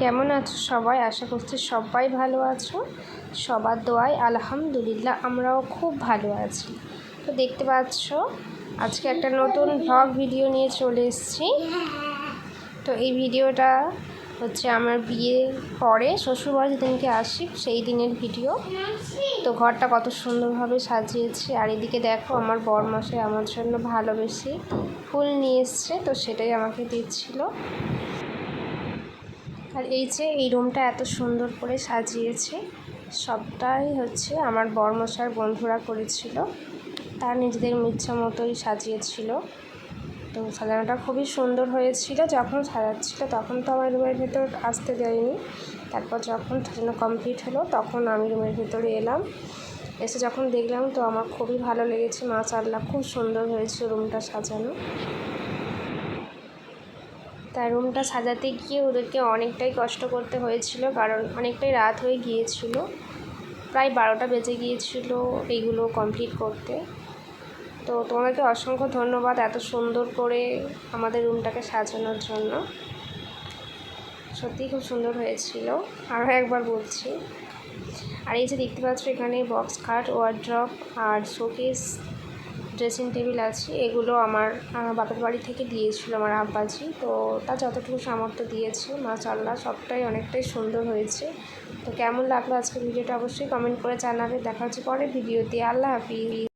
কেমন আছো সবাই? আশা করছি সবাই ভালো আছো। সবার দোয়ায় আলহামদুলিল্লাহ আমরাও খুব ভালো আছি। তো দেখতে পাচ্ছ, আজকে একটা নতুন ভ্লগ ভিডিও নিয়ে চলে এসেছি। তো এই ভিডিওটা হচ্ছে আমার বিয়ে পরে শ্বশুরবাড়ি যেদিনকে আসি সেই দিনের ভিডিও তো ঘরটা কত সুন্দরভাবে সাজিয়েছি। আর এদিকে দেখো, আমার বর বরমাসে আমার জন্য ভালোবেসে ফুল নিয়ে এসছে, তো সেটাই আমাকে দিচ্ছিল। আর এই যে এই রুমটা এত সুন্দর করে সাজিয়েছে, সবটাই হচ্ছে আমার বরমশার বন্ধুরা করেছিল। তার নিজেদের ইচ্ছা মতোই সাজিয়েছিল। তো সাজানোটা খুবই সুন্দর হয়েছিল। যখন সাজাচ্ছিল তখন তো আমার রুমের ভেতর আসতে দেয়নি। তারপর যখন সাজানো কমপ্লিট হলো তখন আমি রুমের ভেতরে এলাম। এসে যখন দেখলাম তো আমার খুবই ভালো লেগেছে, মাশাআল্লাহ, খুব সুন্দর হয়েছে রুমটা সাজানো। তাই রুমটা সাজাতে গিয়ে ওদেরকে অনেকটাই কষ্ট করতে হয়েছিল, কারণ অনেকটাই রাত হয়ে গিয়েছিল। প্রায় বারোটা বেজে গিয়েছিল এইগুলো কমপ্লিট করতে। তো তোমাদেরকে অসংখ্য ধন্যবাদ এত সুন্দর করে আমাদের রুমটাকে সাজানোর জন্য। সত্যিই খুব সুন্দর হয়েছিল, আরও একবার বলছি। আর এই যে দেখতে পাচ্ছ এখানে বক্স খাট ওয়ার্ড্রপ আর শোকেস ড্রেসিং টেবিল আছে, এগুলো আমার বাপের বাড়ি থেকে দিয়েছিল আমার আব্বাজি। তো তা যতটুকু সামর্থ্য দিয়েছে মাশাল্লাহ সবটাই অনেকটাই সুন্দর হয়েছে। তো কেমন লাগল আজকে ভিডিওটা অবশ্যই কমেন্ট করে জানাবে। দেখা হচ্ছে পরে ভিডিওতে। আল্লাহ হাফিজ।